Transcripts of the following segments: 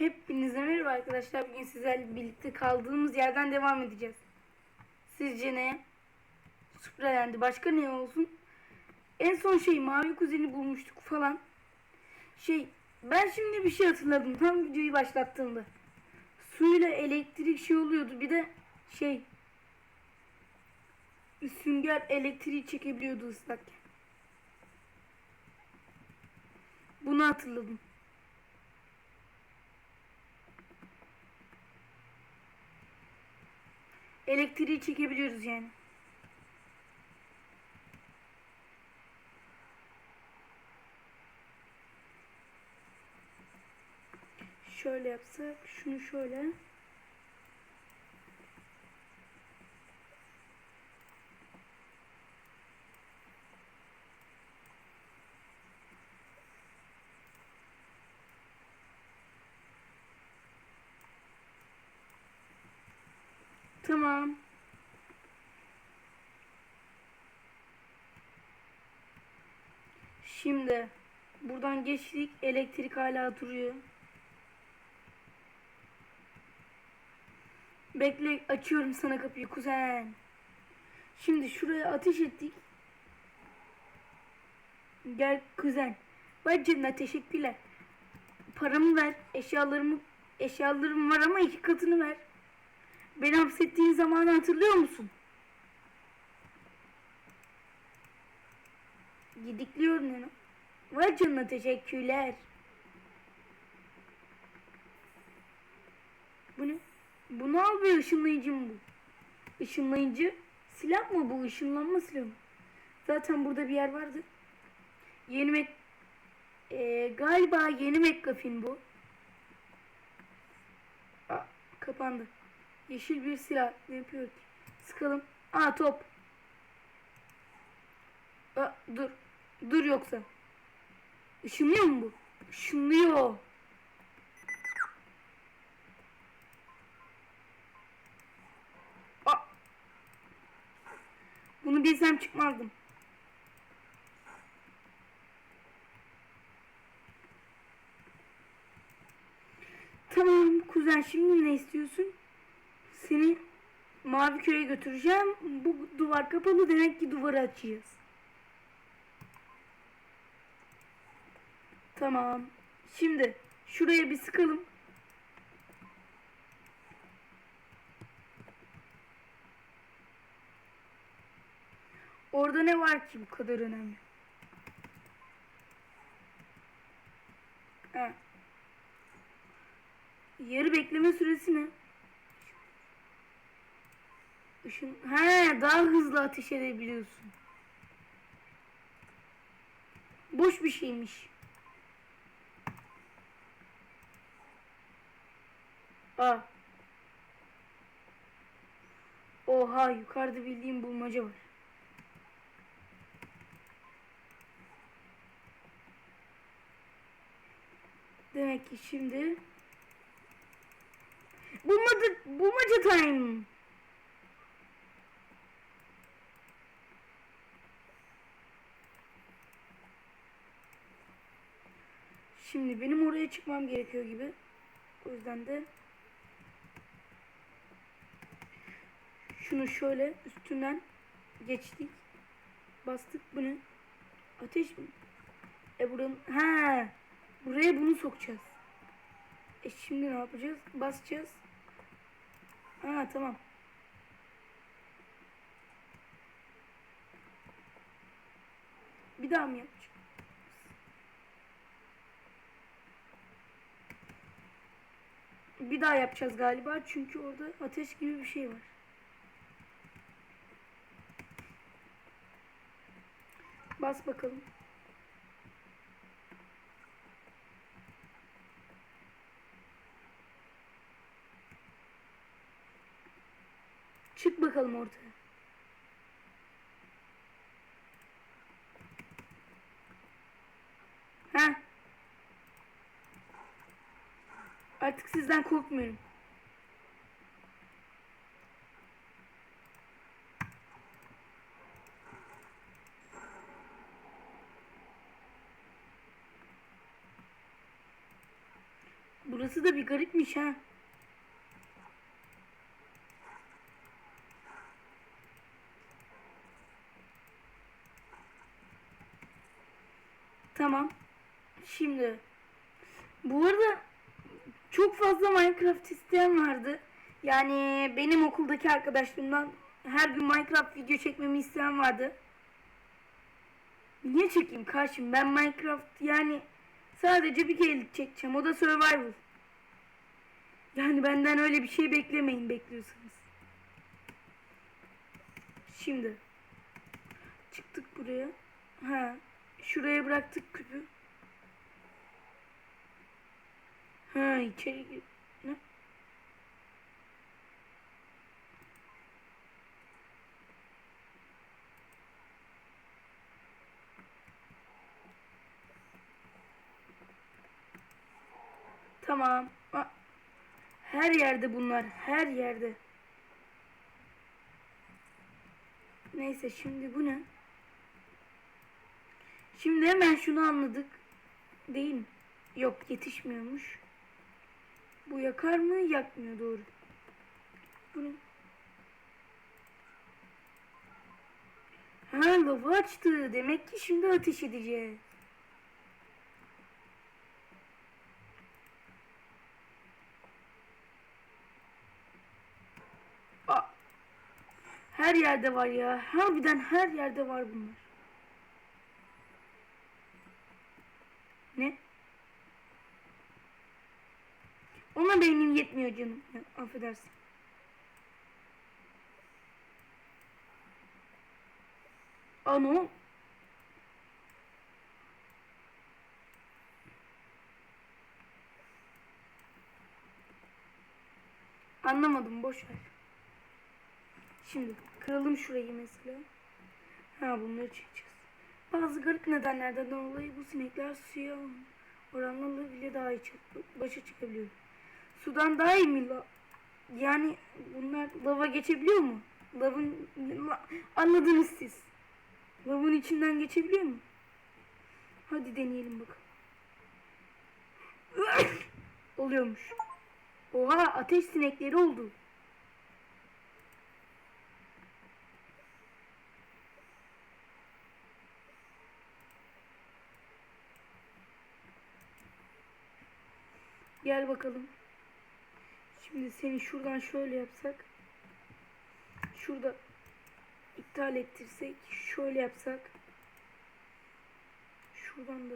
Hepinize merhaba arkadaşlar. Bugün sizlerle birlikte kaldığımız yerden devam edeceğiz. Sizce ne? Supraland'i. Başka ne olsun? En son şey mavi kuzeni bulmuştuk falan. Şey ben şimdi bir şey hatırladım tam videoyu başlattığımda. Suyla elektrik şey oluyordu. Bir de şey sünger elektriği çekebiliyordu ıslakken. Bunu hatırladım. Elektriği çekebiliyoruz yani. Şöyle yapsak, şunu şöyle. Tamam. Şimdi buradan geçtik. Elektrik hala duruyor. Bekle açıyorum sana kapıyı kuzen. Şimdi şuraya ateş ettik. Gel kuzen. Vay canına teşekkürler. Paramı ver. Eşyalarımı eşyalarım var ama iki katını ver. Beni hapsettiğin zamanı hatırlıyor musun? Gidikliyorum yani. Vay canına teşekkürler. Bu ne? Bu ne abi ışınlayıcı mı bu? Işınlayıcı silah mı bu? Işınlanma silahı mı? Zaten burada bir yer vardı. Yeni mek Ee, galiba yeni McGuffin bu. Aa, kapandı. Yeşil bir silah. Ne yapıyor ki? Sıkalım. Aa top. Aa, dur. Dur yoksa. Işınlıyor mu bu? Işınlıyor. Aa. Bunu bilsem çıkmazdım. Tamam kuzen şimdi ne istiyorsun? Seni mavi köye götüreceğim. Bu duvar kapalı demek ki duvarı açacağız. Tamam. Şimdi şuraya bir sıkalım. Orada ne var ki bu kadar önemli? Ha. Yarı bekleme süresi ne? Işın... He, daha hızlı ateş edebiliyorsun. Boş bir şeymiş. Aa. Oha, yukarıda bildiğim bulmaca var. Demek ki şimdi bulmadı bulmaca time. Şimdi benim oraya çıkmam gerekiyor gibi. O yüzden de şunu şöyle üstünden geçtik. Bastık bunu. Ateş mi? E buranın ha buraya bunu sokacağız. E şimdi ne yapacağız? Basacağız. Ha tamam. Bir daha mı yapacağım? Bir daha yapacağız galiba çünkü orada ateş gibi bir şey var. Bas bakalım. Çık bakalım ortaya. Ha? Artık sizden korkmuyorum. Burası da bir garipmiş ha. Tamam. Şimdi bu arada çok fazla Minecraft isteyen vardı. Yani benim okuldaki arkadaşlarımdan her gün Minecraft video çekmemi isteyen vardı. Niye çekeyim karşım? Ben Minecraft yani sadece bir kere çekeceğim. O da survival. Yani benden öyle bir şey beklemeyin bekliyorsanız. Şimdi çıktık buraya. Ha, şuraya bıraktık küpü. Ha, içeri gir. Ne? Tamam. Her yerde bunlar. Her yerde. Neyse şimdi bu ne? Şimdi hemen şunu anladık. Değil mi? Yok yetişmiyormuş. Bu yakar mı? Yakmıyor doğru. Bu ne? Ha lava açtı. Demek ki şimdi ateş edeceğiz. Aa, her yerde var ya. Harbiden her yerde var bunlar. Ne? Ona beynim yetmiyor canım. Ya, affedersin. Ano. Anlamadım boş ver. Şimdi kıralım şurayı mesela. Ha bunları çekeceğiz. Bazı garip nedenlerden dolayı bu sinekler suya oranla bile daha iyi başa çıkabiliyor. Sudan daha iyi mi? Yani bunlar lava geçebiliyor mu? Lavın la- anladınız siz. Lavın içinden geçebiliyor mu? Hadi deneyelim bakalım. Oluyormuş. Oha ateş sinekleri oldu. Gel bakalım. Şimdi seni şuradan şöyle yapsak. Şurada iptal ettirsek. Şöyle yapsak. Şuradan da.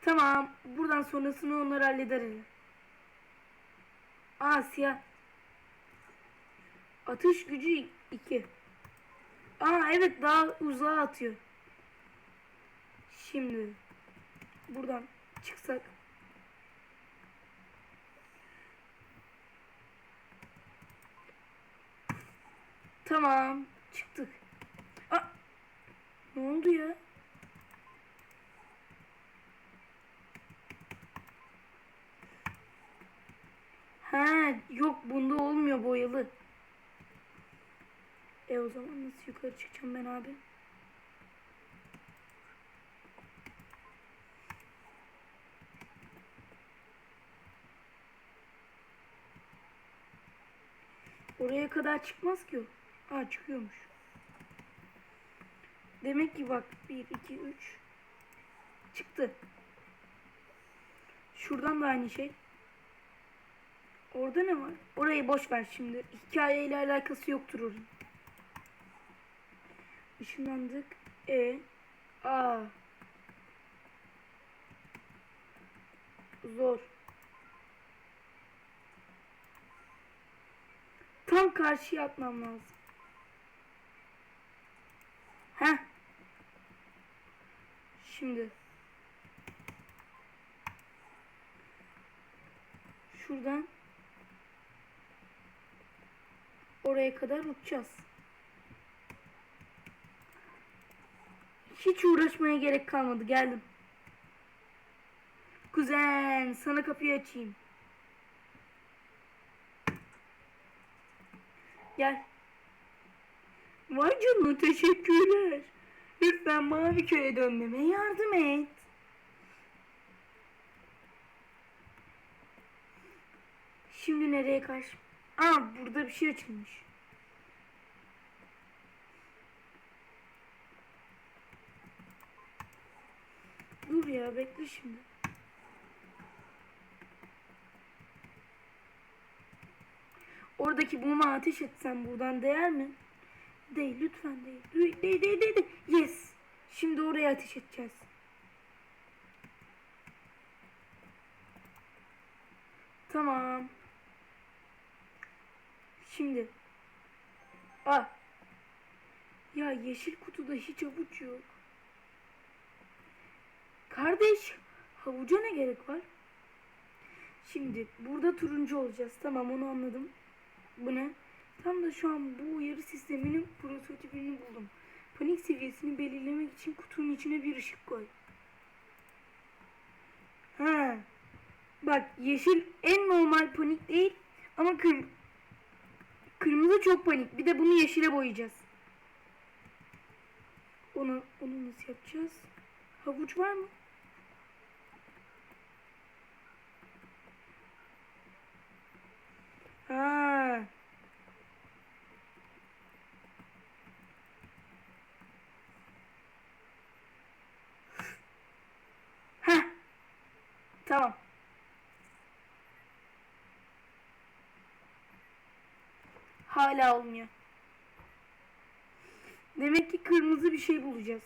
Tamam. Buradan sonrasını onlar halleder. Aa siyah. Atış gücü 2. Aa evet daha uzağa atıyor. Şimdi buradan çıksak. Tamam. Çıktık. Aa, ne oldu ya? Ha, yok bunda olmuyor boyalı. E o zaman nasıl yukarı çıkacağım ben abi? Oraya kadar çıkmaz ki o. Aa çıkıyormuş. Demek ki bak 1, 2, 3 çıktı. Şuradan da aynı şey. Orada ne var? Orayı boş ver şimdi. Hikayeyle alakası yoktur onun. Işınlandık. E. A. Zor. Tam karşıya atmam lazım. Heh. Şimdi. Şuradan oraya kadar uçacağız. Hiç uğraşmaya gerek kalmadı. Geldim. Kuzen sana kapıyı açayım. Gel. Vay canına teşekkürler. Lütfen mavi köye dönmeme yardım et. Şimdi nereye karşı? Aa burada bir şey açılmış. Dur ya bekle şimdi. Oradaki muma ateş etsen buradan değer mi? Değil lütfen değil. Değil değil değil değil. Yes. Şimdi oraya ateş edeceğiz. Tamam. Şimdi. Aa. Ya yeşil kutuda hiç avuç yok. Kardeş, havuca ne gerek var? Şimdi burada turuncu olacağız. Tamam onu anladım. Bu ne? Tam da şu an bu uyarı sisteminin prototipini buldum. Panik seviyesini belirlemek için kutunun içine bir ışık koy. Ha. Bak yeşil en normal panik değil ama kır, kırmızı çok panik. Bir de bunu yeşile boyayacağız. Onu, onu nasıl yapacağız? Havuç var mı? Ha. Heh. Tamam. Hala olmuyor. Demek ki kırmızı bir şey bulacağız.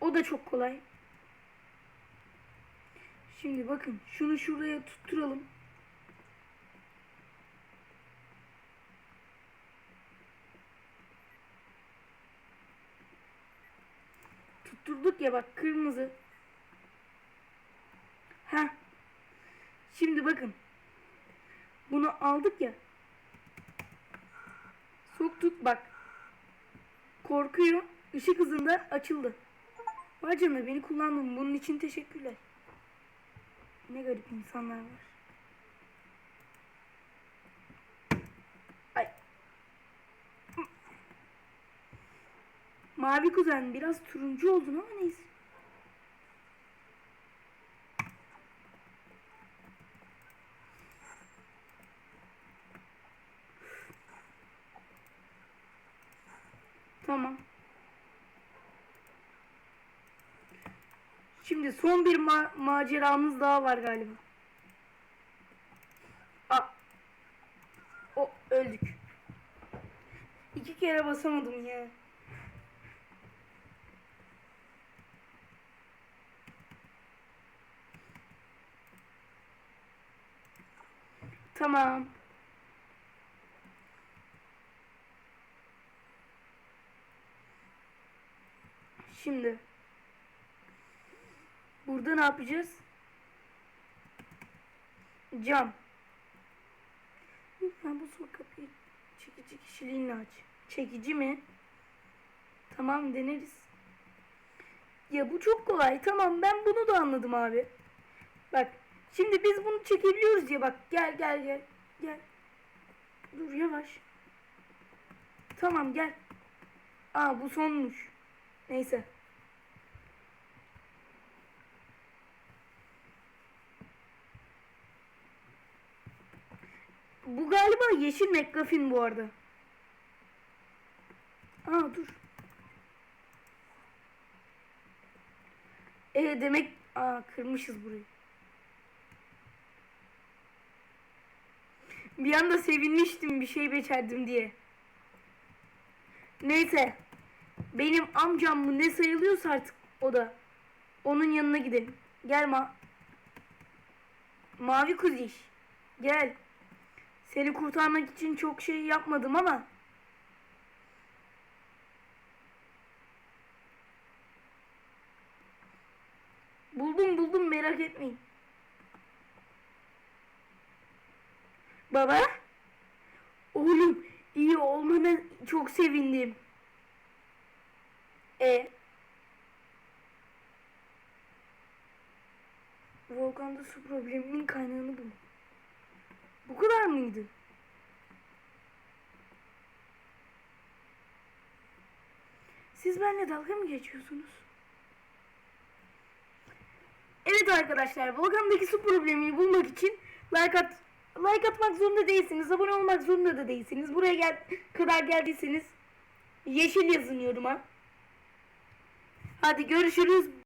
O da çok kolay. Şimdi bakın şunu şuraya tutturalım. Tutturduk ya bak kırmızı. Ha. Şimdi bakın. Bunu aldık ya. Soktuk bak. Korkuyor. Işık hızında açıldı. Vay canına beni kullandın. Bunun için teşekkürler. Ne garip insanlar var. Ay. Mavi kuzen biraz turuncu oldun ama neyse. Tamam. Şimdi son bir ma- maceramız daha var galiba. A o öldük. İki kere basamadım ya. Tamam. Şimdi burada ne yapacağız? Cam. Lütfen bu sol kapıyı çekici kişiliğinle aç. Çekici mi? Tamam deneriz. Ya bu çok kolay. Tamam ben bunu da anladım abi. Bak şimdi biz bunu çekebiliyoruz ya bak gel gel gel. Gel. Dur yavaş. Tamam gel. Aa bu sonmuş. Neyse. Bu galiba yeşil McGuffin bu arada. Aa dur. E demek aa kırmışız burayı. Bir anda sevinmiştim bir şey becerdim diye. Neyse. Benim amcam mı ne sayılıyorsa artık o da. Onun yanına gidelim. Gel ma. Mavi kuziş. Gel. Seni kurtarmak için çok şey yapmadım ama. Buldum buldum merak etmeyin. Baba. Oğlum iyi olmana çok sevindim. E. Volkanda su probleminin kaynağını bul. Bu kadar mıydı? Siz benimle dalga mı geçiyorsunuz? Evet arkadaşlar, volkandaki su problemini bulmak için like at like atmak zorunda değilsiniz. Abone olmak zorunda da değilsiniz. Buraya gel kadar geldiyseniz yeşil yazın yoruma. Hadi görüşürüz.